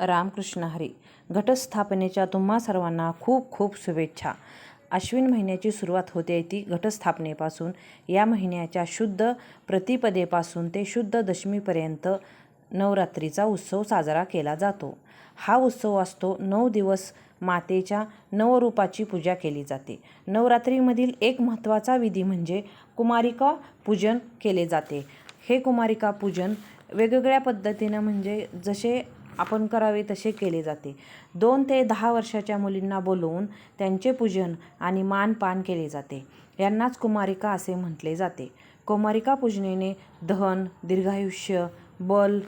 रामकृष्ण हरी. घटस्थापनेच्या तुम्हा सर्वांना खूप खूप शुभेच्छा. अश्विन महिन्याची सुरुवात होते ती घटस्थापनेपासून. या महिन्याच्या शुद्ध प्रतिपदेपासून ते शुद्ध दशमीपर्यंत नवरात्रीचा उत्सव साजरा केला जातो. हा उत्सव असतो नऊ दिवस मातेच्या नवरूपाची पूजा केली जाते. नवरात्रीमधील एक महत्त्वाचा विधी म्हणजे कुमारिका पूजन केले जाते. हे कुमारिका पूजन वेगवेगळ्या पद्धतीनं म्हणजे जसे आपण करावे तसे केले जाते. दोन ते दहा वर्षाच्या मुलींना बोलवून त्यांचे पूजन आणि मानपान केले जाते. यांनाच कुमारिका असे म्हटले जाते. कुमारिका पूजनेने धन दीर्घायुष्य बल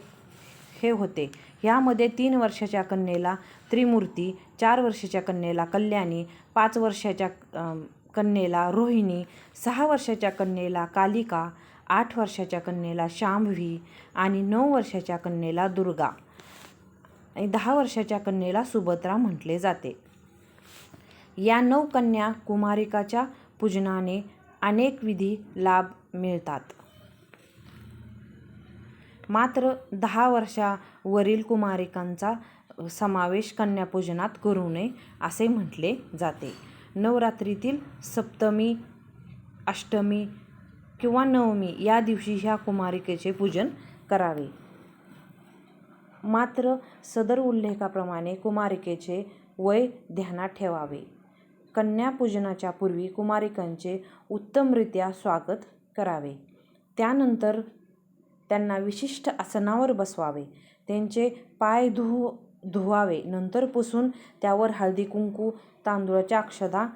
हे होते. यामध्ये तीन वर्षाच्या कन्येला त्रिमूर्ती चार वर्षाच्या कन्येला कल्याणी पाच वर्षाच्या कन्येला रोहिणी सहा वर्षाच्या कन्येला कालिका आठ वर्षाच्या कन्येला शांभवी आणि नऊ वर्षाच्या कन्येला दुर्गा. आणि दहा वर्षाच्या कन्येला सुभद्रा म्हटले जाते. या नऊ कन्या कुमारिकाच्या पूजनाने अनेक विधी लाभ मिळतात. मात्र दहा वर्षावरील कुमारिकांचा समावेश कन्यापूजनात करू नये असे म्हटले जाते. नवरात्रीतील सप्तमी अष्टमी किंवा नवमी या दिवशी ह्या कुमारिकेचे पूजन करावे. मात्र सदर उल्लेखाप्रमाणे कुमारिकेचे वय ध्यानात ठेवावे. कन्यापूजनाच्या पूर्वी कुमारिकांचे उत्तमरित्या स्वागत करावे. त्यानंतर त्यांना विशिष्ट आसनावर बसवावे. त्यांचे पाय धुव धुवावे. नंतर पुसून त्यावर हळदी कुंकू तांदूळाच्या अक्षदा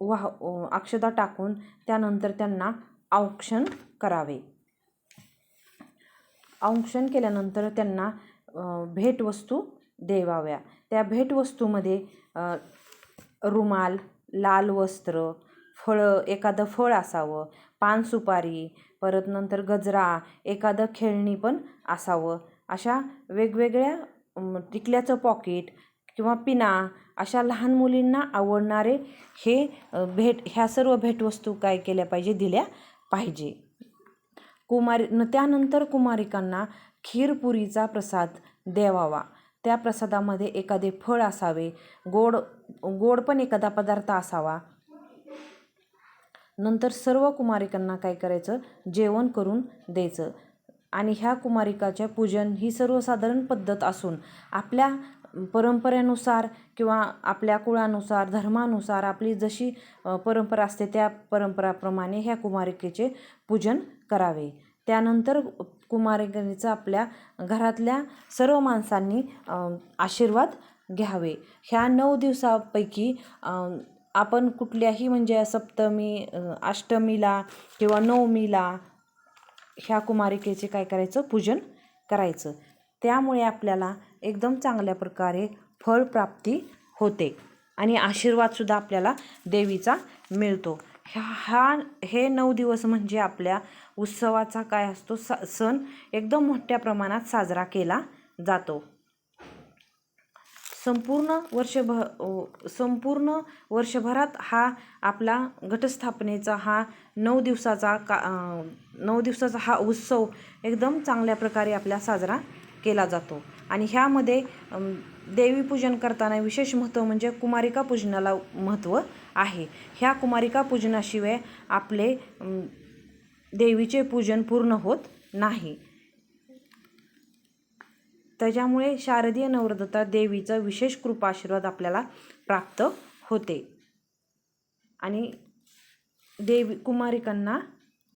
वा अक्षदा टाकून त्यानंतर त्यांना औक्षण करावे. औक्षण केल्यानंतर त्यांना भेटवस्तू देवाव्या. त्या भेटवस्तूमध्ये रुमाल लाल वस्त्र फळं एखादं फळ असावं पान सुपारी परत नंतर गजरा एखादं खेळणी पण असावं. अशा वेगवेगळ्या टिकल्याचं पॉकेट किंवा पिना अशा लहान मुलींना आवडणारे हे भेट ह्या सर्व भेटवस्तू काय केल्या पाहिजे दिल्या पाहिजे. कुमारी न त्यानंतर कुमारिकांना खीरपुरीचा प्रसाद द्यावावा. त्या प्रसादामध्ये एखादे फळ असावे गोड गोड पण एखादा पदार्थ असावा. नंतर सर्व कुमारिकांना काय करायचं? जेवण करून द्यायचं. आणि ह्या कुमारिकाच्या पूजन ही सर्वसाधारण पद्धत असून आपल्या परंपरेनुसार किंवा आपल्या कुळानुसार धर्मानुसार आपली जशी परंपरा असते त्या परंपराप्रमाणे ह्या कुमारिकेचे पूजन करावे. त्यानंतर कुमारिकेचा आपल्या घरातल्या सर्व माणसांनी आशीर्वाद घ्यावे. ह्या नऊ दिवसापैकी आपण कुठल्याही म्हणजे सप्तमी अष्टमीला किंवा नवमीला ह्या कुमारिकेचे काय करायचं? पूजन करायचं. त्यामुळे आपल्याला एकदम चांगल्या प्रकारे फळप्राप्ती होते आणि आशीर्वादसुद्धा आपल्याला देवीचा मिळतो. ह्या हा हे नऊ दिवस म्हणजे आपल्या उत्सवाचा काय असतो? स सण एकदम मोठ्या प्रमाणात साजरा केला जातो. संपूर्ण वर्षभर संपूर्ण वर्षभरात हा आपला घटस्थापनेचा हा नऊ दिवसाचा का नऊ दिवसाचा हा उत्सव एकदम चांगल्या प्रकारे आपला साजरा केला जातो. आणि ह्यामध्ये देवीपूजन करताना विशेष महत्त्व म्हणजे कुमारिका पूजनाला महत्त्व आहे. ह्या कुमारिका पूजनाशिवाय आपले देवीचे पूजन पूर्ण होत नाही. त्याच्यामुळे शारदीय नवरदत्ता देवीचा विशेष कृपा आशीर्वाद आपल्याला प्राप्त होते. आणि देवी कुमारिकांना